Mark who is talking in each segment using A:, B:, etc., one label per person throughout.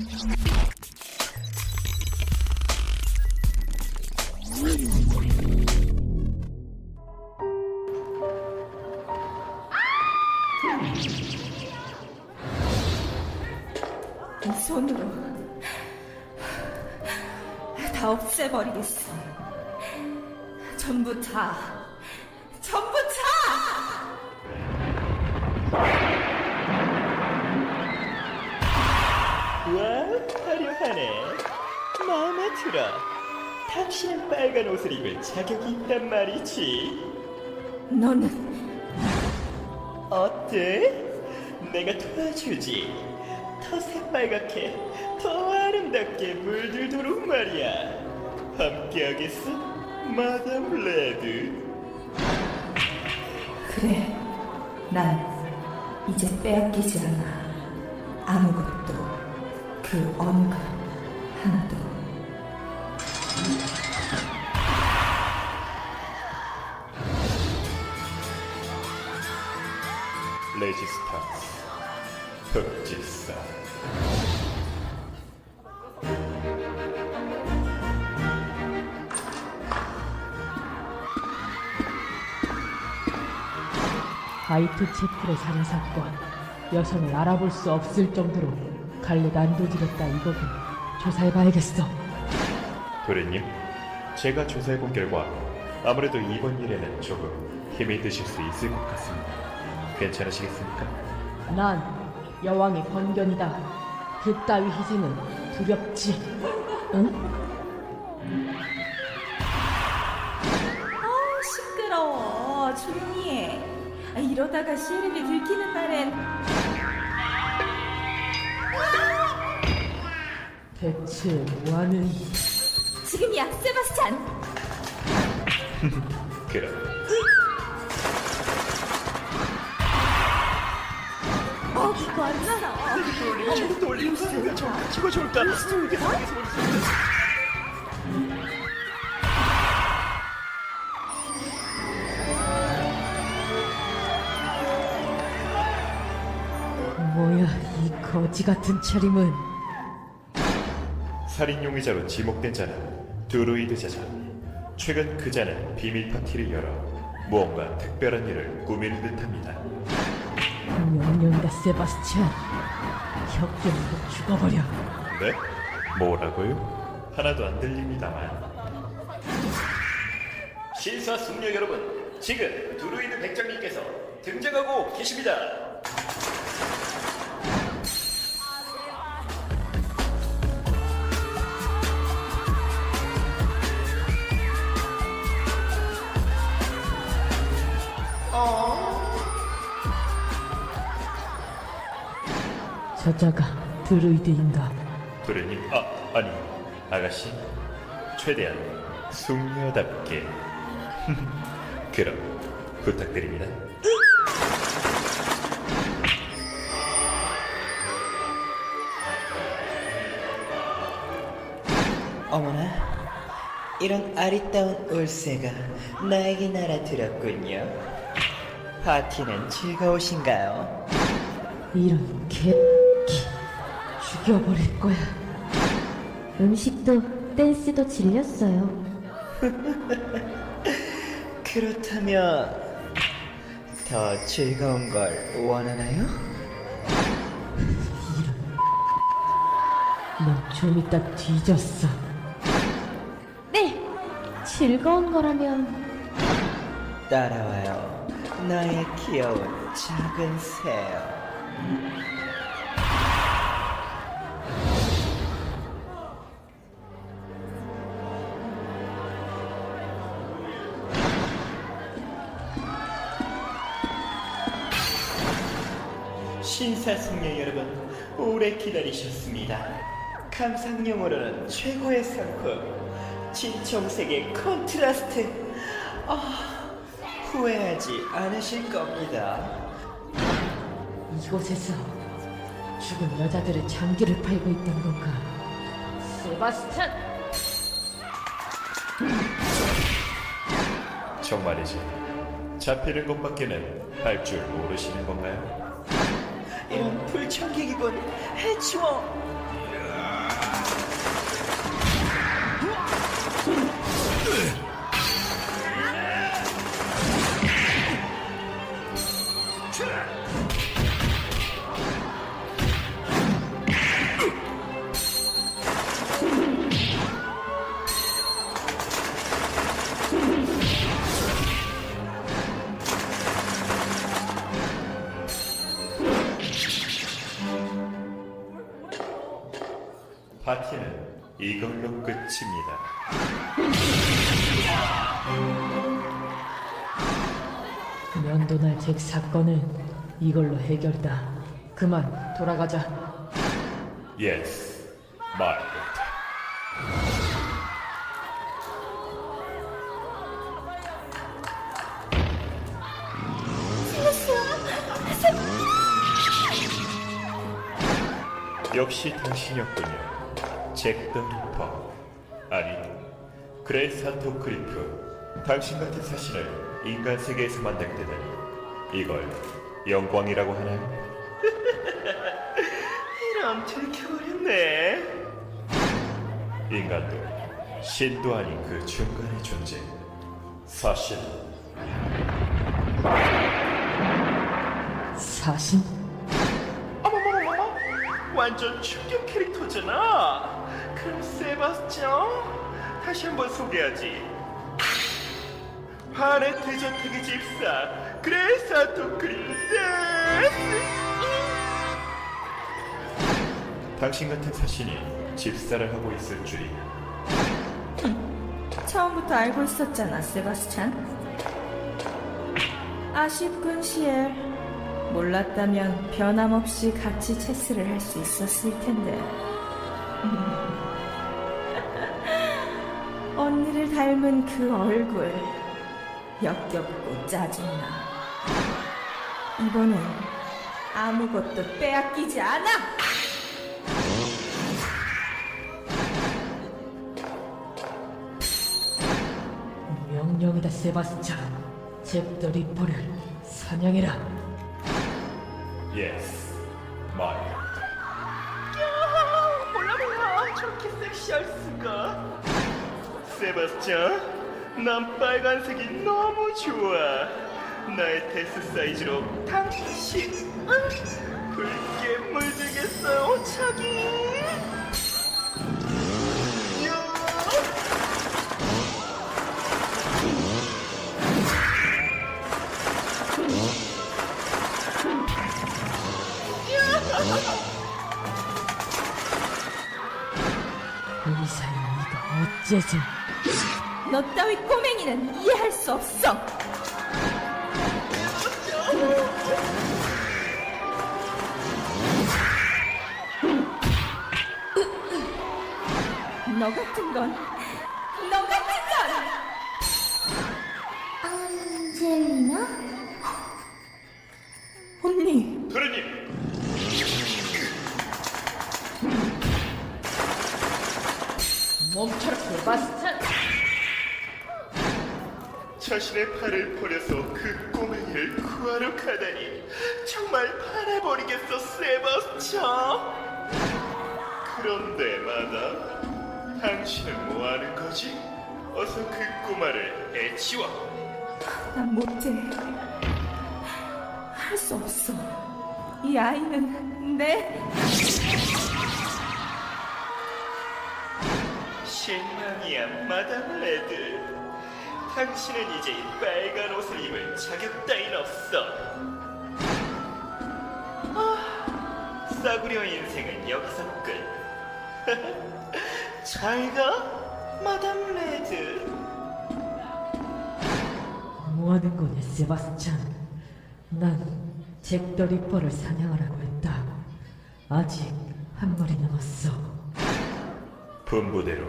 A: 이 손으로 다 없애버리겠어. 전부 다,
B: 와, 화려하네. 마음에 들어. 당신은 빨간 옷을 입을 자격이 있단 말이지.
A: 너는
B: 어때? 내가 도와주지. 더 새빨갛게, 더 아름답게 물들도록 말이야. 함께하겠어? 마담 레드.
A: 그래. 난 이제 빼앗기지 않아. 아무것도 그 어느 것 하나도.
B: 레지스탕스. 흑질사.
C: 화이트 채플의 살인사건 여성을 알아볼 수 없을 정도로 갈래 난도질했다 이거군 조사해봐야겠어
B: 도련님, 제가 조사해본 결과 아무래도 이번 일에는 조금 힘이 드실 수 있을 것 같습니다. 괜찮으시겠습니까?
C: 난 여왕의 번견이다 그따위 희생은 두렵지 응?
A: 아, 시끄러워. 해. 아, 이러다가 시에름이 들키는 날엔
C: 대체 뭐하는
A: 지금이야, 세바스찬.
B: 그럼
A: 어, 이거 안 나와.
B: 돌리세요. 저 가지고 좋을까?
C: 뭐야 이 거지 같은 차림은
B: 살인 용의자로 지목된 자는 드루이드 자자. 최근 그 자는 비밀 파티를 열어 무언가 특별한 일을 꾸미는 듯합니다.
C: 명령이다 세바스찬 혁정으로 죽어버려
B: 네? 뭐라고요? 하나도 안 들립니다만. 신사 숙녀 여러분, 지금 드루이드 백장님께서 등장하고 계십니다.
C: 저 자가 드루이드인가
B: 도련님, 아, 아니, 아가씨. 최대한 숙녀답게. 그럼 부탁드립니다.
D: 어머나, 이런 아리따운 올세가 나에게 날아들었군요. 파티는 즐거우신가요?
C: 이런 개 죽여버릴 거야
E: 음식도 댄스도 질렸어요.
D: 그렇다면 더 즐거운 걸 원하나요?
C: 너좀 이따 뒤졌어
E: 네! 즐거운 거라면
D: 따라와요, 나의 귀여운 작은 새요.
B: 사 숙녀 여러분, 오래 기다리셨습니다. 감상용으로는 최고의 상품, 진청색의 컨트라스트. 아,
D: 후회하지 않으실 겁니다.
C: 이곳에서 죽은 여자들의 장기를 팔고 있던 건가 세바스찬
B: 정말이지. 잡히는 것밖에는 할 줄 모르시는 건가요?
D: 이런 불청객이군. 해치워
B: 파티는 이걸로 끝입니다.
C: 면도날 잭 사건은 이걸로 해결이다. 그만 돌아가자.
B: Yes, my lord. 역시 당신이었군요. 잭더 리퍼. 아니, 그레사토 크리프. 당신 같은 사신을 인간 세계에서 만나게 되다니. 이걸 영광이라고 하나요?
D: 이런 들켜버렸네.
B: 인간도 신도 아닌 그 중간의 존재. 사실
C: 사신?
D: 어머머머머, 완전 충격 캐릭터잖아. 그럼 세바스찬 다시 한번 소개하지. 발의 대저택의 집사 그레사 토 크리스테스.
B: 당신 같은 사신이 집사를 하고 있을 줄이
A: 처음부터 알고 있었잖아, 세바스찬. 아쉽군, 시엘. 몰랐다면 변함없이 같이 체스를 할 수 있었을 텐데. 언니를 닮은 그 얼굴. 역겹고 짜증나. 이번엔 아무것도 빼앗기지 않아!
C: 명령이다 세바스찬. 잭더 리퍼를 사냥해라.
B: Yes, my
D: 섹시할 수가. 세바스찬, 난 빨간색이 너무 좋아. 나의 테스트 사이즈로 당신 응? 붉게 물들겠어요, 자기.
C: 어째서
A: 너 따위 꼬맹이는 이해할 수 없어! 너 같은 건,
C: 멈춰라 세바스찬.
D: 자신의 팔을 버려서 그 꼬맹이를 구하러 가다니 정말 반해버리겠어 세바스찬 그런데 마담 당신은 뭐하는 거지? 어서 그 꼬마를 해치워
A: 난 못해. 할 수 없어. 이 아이는 내
D: 실망이야 마담 레드 당신은 이제 이 빨간 옷을 입을 자격 따윈 없어 아, 싸구려 인생은 여기서 끝 잘 가 마담 레드
C: 뭐 하는 거냐 세바스찬. 난 잭더 리퍼를 사냥하라고 했다. 아직 한 마리 남았어.
B: 분부대로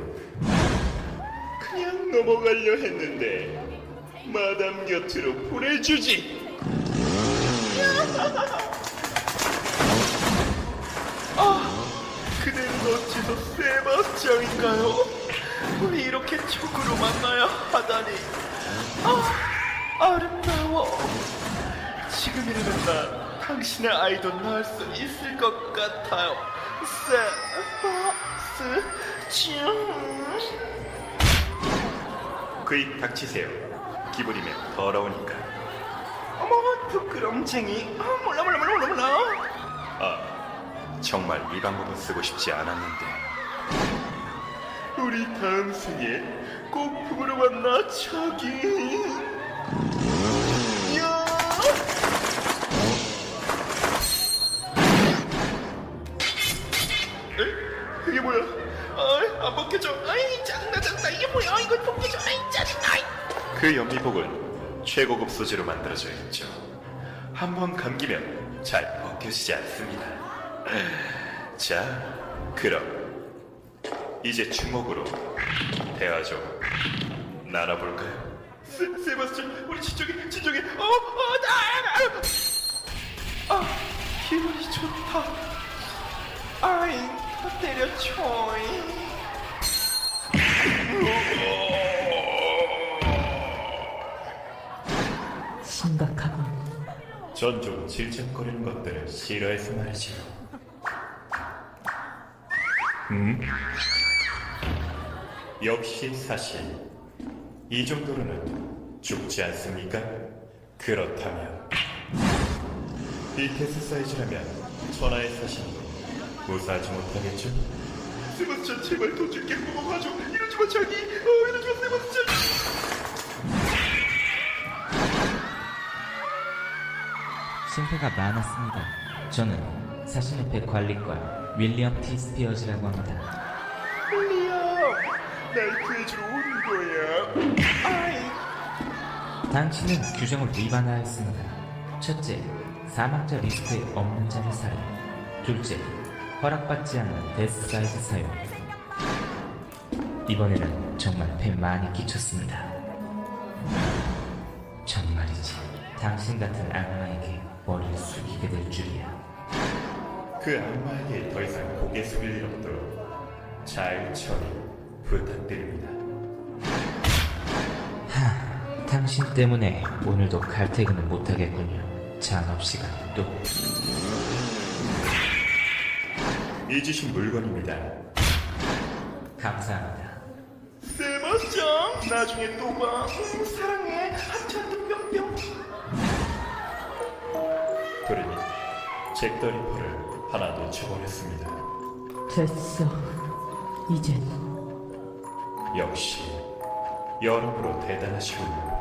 D: 그냥 넘어가려 했는데 마담 곁으로 보내주지. 아, 그대는 어째서 세바스찬인가요? 우리 이렇게 적으로 만나야 하다니. 아, 아름다워. 지금이라면 나 당신의 아이도 낳을 수 있을 것 같아요. 세바스찬.
B: 그입 닥치세요. 기분이면 더러우니까.
D: 어머 부끄럼쟁이 아, 몰라 몰라 몰라 몰라 몰라
B: 아, 정말 이 방법은 쓰고 싶지 않았는데.
D: 우리 다음 생에 꼭 보러 만나 자기 이게 뭐야? 아, 안 벗겨져. 아이, 짜증나, 짜증나. 이게 뭐야? 이거 벗겨져. 아이, 짜증나. 아이. 그 연미복은 최고급 소재로 만들어져 있죠. 한번 감기면 잘 벗겨지지 않습니다. 자, 그럼 이제 주먹으로 대화 좀 나눠볼까요? 세, 세바스찬, 우리 진정해, 진정해. 어, 어, 나, 아, 아, 기분이 좋다. 아이, 다 때려쳐.
C: 심각하군.
B: 전좀 질척거리는 것들을 싫어해서 말이지요. 음? 역시 사실 이 정도로는 죽지 않습니까? 그렇다면 BTS 사이즈라면 천하의 사신도 무사하지 못하겠죠?
D: 세바스찬, 제발 돈 줄게. 뭐 봐줘. 이러지 마, 자기. 어, 이러지 마, 세바스찬.
F: 실패가 많았습니다. 저는 사신협회 관리과 윌리엄 T. 스피어즈라고 합니다.
D: 리엄, 날 구해주러 오는 거야. 아이.
F: 당신은 규정을 위반하였습니다. 첫째, 사망자 리스트에 없는 자를 사용. 둘째, 허락받지 않는 데스 사이즈 사용. 이번에는 정말 배 많이 끼쳤습니다. 정말이지. 당신 같은 악마에게 머리를 숙이게 될 줄이야.
B: 그 악마에게 더 이상 고개 숙일 일 없도록 잘 처리 부탁드립니다.
F: 당신 때문에 오늘도 칼퇴근을 못하겠군요. 잔업 시간 또
B: 잊으신 물건입니다.
F: 감사합니다.
D: 세바스찬, 나중에 또 봐. 음, 사랑해. 하찮은 뿅뿅.
B: 도련님, 잭더 리퍼를 하나 놓쳐버렸습니다.
C: 됐어. 이젠
B: 역시 여러모로 대단하시군요.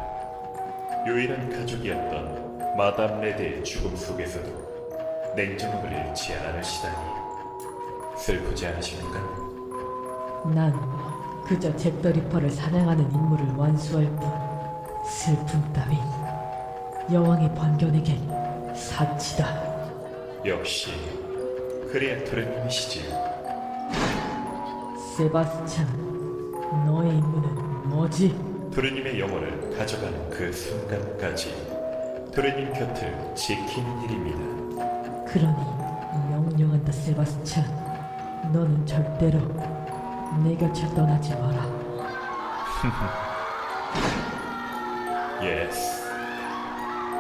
B: 유일한 가족이었던 마담 레드의 죽음 속에서도 냉정함을 잃지 않으시다니 슬프지 않으십니까?
C: 난 그저 잭더 리퍼를 사냥하는 임무를 완수할 뿐 슬픔 따윈 여왕의 반견에겐 사치다.
B: 역시 그래야 도련님이시지요.
C: 세바스찬, 너의 임무는 뭐지?
B: 도련님의 영혼을 가져가는 그 순간까지 도련님 곁을 지키는 일입니다.
C: 그러니 명령한다, 세바스찬. 너는 절대로 내 곁을 떠나지 마라.
B: Yes,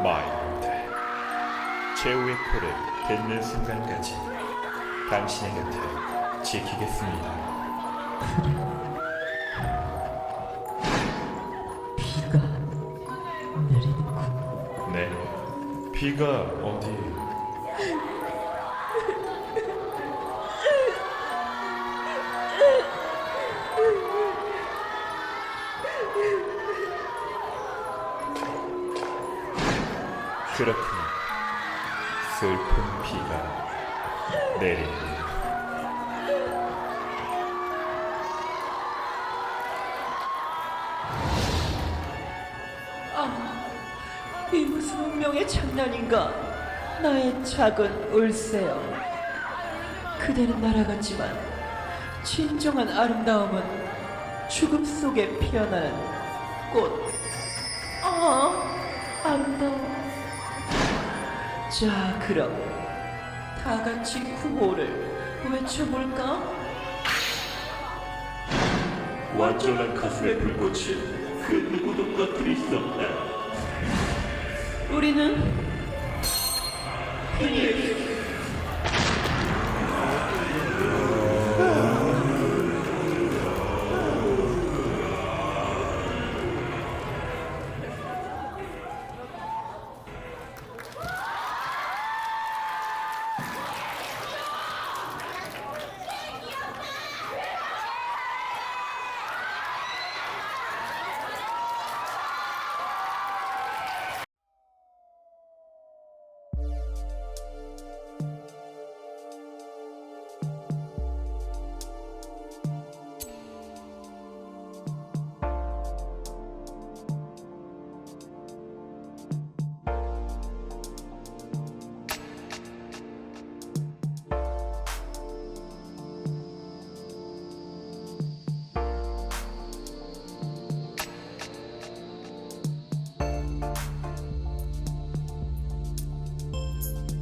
B: my lord. 최후의 코를 듣는 순간까지 당신의 곁을 지키겠습니다.
C: 비가 내리는군.
B: 네, 비가 어디? 그렇군요. 슬픈 비가 내리는.
G: 이 무슨 운명의 장난인가? 나의 작은 울세요. 그대는 날아갔지만 진정한 아름다움은 죽음 속에 피어나는 꽃. 아, 아름다워. 자, 그럼 다 같이 구호를 외쳐볼까?
D: 완전한 가슴의 불꽃을 그 누구도 꺼뜨릴 수 없다.
G: 우리는 피닉스